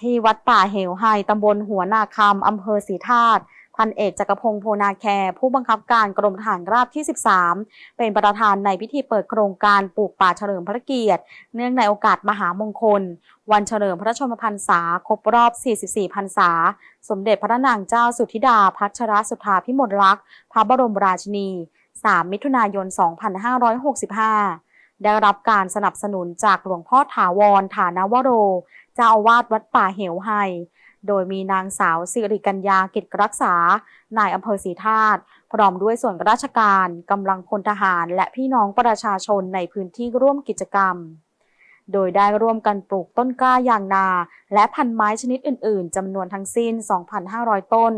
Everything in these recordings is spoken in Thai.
ที่วัดป่าเหวไฮตำบลหัวนาคำอำเภอศรีธาตุพันเอกจักรพงศ์โพนาแคผู้บังคับการกรมทหารราบที่ 13 เป็นประธานในพิธีเปิดโครงการปลูกป่าเฉลิมพระเกียรติ เนื่องในโอกาสมหามงคล วันเฉลิมพระชนมพรรษา ครบรอบ 44 พรรษา สมเด็จพระนางเจ้าสุธิดาพัชรสุธาพิมลรักษ์พระบรมราชินี 3 มิถุนายน 2565 ได้รับการสนับสนุนจากหลวงพ่อถาวรฐานวโรเจ้าอาวาสวัดป่าเหวไฮโดยมีนางสาวสิริกัญญากิจรักษา นายอำเภอศรีธาตุพร้อมด้วยส่วนราชการกำลังพลทหาร และพี่น้องประชาชนในพื้นที่ร่วมกิจกรรม โดยได้ร่วมกันปลูกต้นกล้ายางนา และพันไม้ชนิดอื่น ๆจำนวนทั้งสิ้น 2,500 ต้น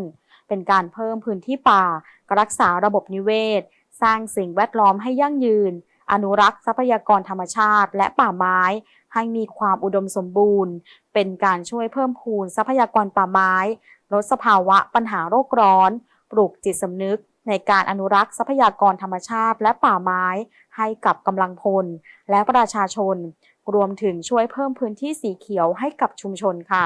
เป็นการเพิ่มพื้นที่ป่า รักษาระบบนิเวศ สร้างสิ่งแวดล้อมให้ยั่งยืน อนุรักษ์ทรัพยากรธรรมชาติ และป่าไม้ให้มีความอุดมสมบูรณ์ เป็นการช่วยเพิ่มพูนทรัพยากรป่าไม้ ลดสภาวะปัญหาโลกร้อน ปลูกจิตสำนึก ในการอนุรักษ์ทรัพยากรธรรมชาติ และป่าไม้ ให้กับกำลังพล และประชาชน รวมถึงช่วยเพิ่มพื้นที่สีเขียวให้กับชุมชนค่ะ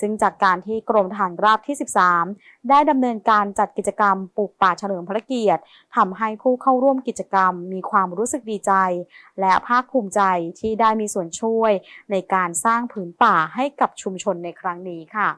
ซึ่งจากการที่กรมทหารราบที่ 13 ได้ดำเนินการจัดกิจกรรมปลูกป่าเฉลิมพระเกียรติทำให้ผู้เข้าร่วมกิจกรรมมีความรู้สึกดีใจ และภาคภูมิใจที่ได้มีส่วนช่วยในการสร้างผืนป่าให้กับชุมชนในครั้งนี้ค่ะ